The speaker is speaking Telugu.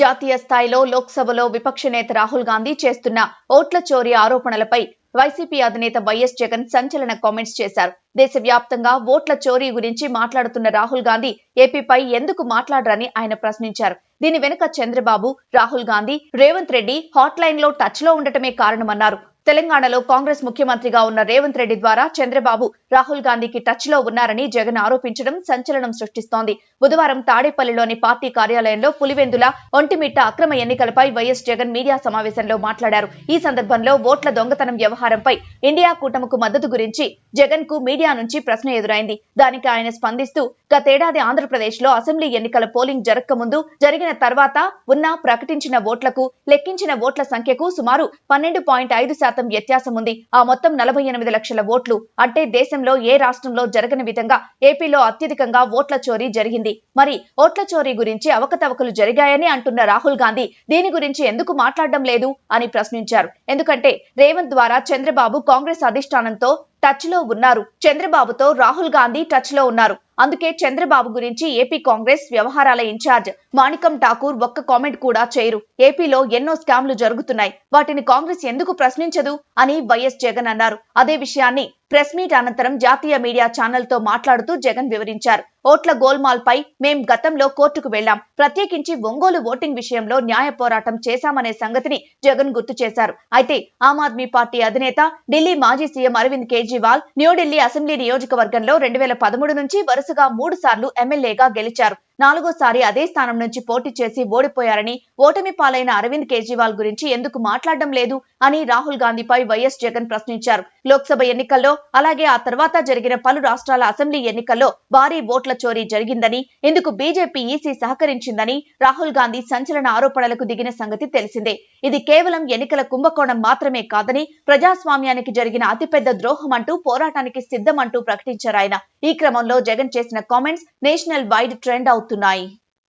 జాతీయ స్థాయిలో లోక్సభలో విపక్ష నేత రాహుల్ గాంధీ చేస్తున్న ఓట్ల చోరీ ఆరోపణలపై వైసీపీ అధినేత వైఎస్ జగన్ సంచలన కామెంట్స్ చేశారు. దేశవ్యాప్తంగా ఓట్ల చోరీ గురించి మాట్లాడుతున్న రాహుల్ గాంధీ ఏపీపై ఎందుకు మాట్లాడరని ఆయన ప్రశ్నించారు. దీని వెనుక చంద్రబాబు రాహుల్ గాంధీ రేవంత్ రెడ్డి హాట్ లైన్లో టచ్లో ఉండటమే కారణమన్నారు. తెలంగాణలో కాంగ్రెస్ ముఖ్యమంత్రిగా ఉన్న రేవంత్ రెడ్డి ద్వారా చంద్రబాబు రాహుల్ గాంధీకి టచ్లో ఉన్నారని జగన్ ఆరోపించడం సంచలనం సృష్టిస్తోంది. బుధవారం తాడేపల్లిలోని పార్టీ కార్యాలయంలో పులివెందుల ఒంటిమిట్ట అక్రమ ఎన్నికలపై వైఎస్ జగన్ మీడియా సమావేశంలో మాట్లాడారు. ఈ సందర్భంలో ఓట్ల దొంగతనం వ్యవహారంపై ఇండియా కూటమికు మద్దతు గురించి జగన్కు మీడియా నుంచి ప్రశ్న ఎదురైంది. దానికి ఆయన స్పందిస్తూ గతేడాది ఆంధ్రప్రదేశ్లో అసెంబ్లీ ఎన్నికల పోలింగ్ జరగకముందు జరిగిన తర్వాత ఉన్న ప్రకటించిన ఓట్లకు లెక్కించిన ఓట్ల సంఖ్యకు సుమారు పన్నెండు పాయింట్ ఐదు శాతం వ్యత్యాసం ఉంది. ఆ మొత్తం నలభై ఎనిమిది లక్షల ఓట్లు అంటే దేశంలో ఏ రాష్ట్రంలో జరగని విధంగా ఏపీలో అత్యధికంగా ఓట్ల చోరీ జరిగింది. మరి ఓట్ల చోరీ గురించి అవకతవకలు జరిగాయని అంటున్న రాహుల్ గాంధీ దీని గురించి ఎందుకు మాట్లాడడం లేదు అని ప్రశ్నించారు. ఎందుకంటే రేవంత్ ద్వారా చంద్రబాబు కాంగ్రెస్ అధిష్టానంతో టచ్లో ఉన్నారు. చంద్రబాబుతో రాహుల్ గాంధీ టచ్లో ఉన్నారు. అందుకే చంద్రబాబు గురించి ఏపీ కాంగ్రెస్ వ్యవహారాల ఇన్ఛార్జ్ మాణికం ఠాకూర్ ఒక్క కామెంట్ కూడా చేయరు. ఏపీలో ఎన్నో స్కామ్లు జరుగుతున్నాయి. వాటిని కాంగ్రెస్ ఎందుకు ప్రశ్నించదు అని వైఎస్ జగన్ అన్నారు. అదే విషయాన్ని ప్రెస్ మీట్ అనంతరం జాతీయ మీడియా ఛానల్తో మాట్లాడుతూ జగన్ వివరించారు. ఓట్ల గోల్మాల్ పై మేం గతంలో కోర్టుకు వెళ్ళాం ప్రత్యేకించి ఒంగోలు ఓటింగ్ విషయంలో న్యాయ పోరాటం చేశామనే సంగతిని జగన్ గుర్తు చేశారు. అయితే ఆమ్ ఆద్మీ పార్టీ అధినేత ఢిల్లీ మాజీ సీఎం అరవింద్ కేజ్రీవాల్ న్యూఢిల్లీ అసెంబ్లీ నియోజకవర్గంలో రెండు వేల పదమూడు నుంచి వరుసగా మూడు సార్లు ఎమ్మెల్యేగా గెలిచారు. నాలుగోసారి అదే స్థానం నుంచి పోటీ చేసి ఓడిపోయారని ఓటమి పాలైన అరవింద్ కేజ్రీవాల్ గురించి ఎందుకు మాట్లాడడం లేదు అని రాహుల్ గాంధీపై వైఎస్ జగన్ ప్రశ్నించారు. లోక్సభ ఎన్నికల్లో అలాగే ఆ తర్వాత జరిగిన పలు రాష్ట్రాల అసెంబ్లీ ఎన్నికల్లో భారీ ఓట్ల చోరీ జరిగిందని ఇందుకు బీజేపీ ఈసీ సహకరించిందని రాహుల్ గాంధీ సంచలన ఆరోపణలకు దిగిన సంగతి తెలిసిందే. ఇది కేవలం ఎన్నికల కుంభకోణం మాత్రమే కాదని ప్రజాస్వామ్యానికి జరిగిన అతిపెద్ద ద్రోహం అంటూ పోరాటానికి సిద్ధమంటూ ప్రకటించారు ఆయన. ఈ క్రమంలో జగన్ చేసిన కామెంట్స్ నేషనల్ వైడ్ ట్రెండ్ అవుతున్నాయి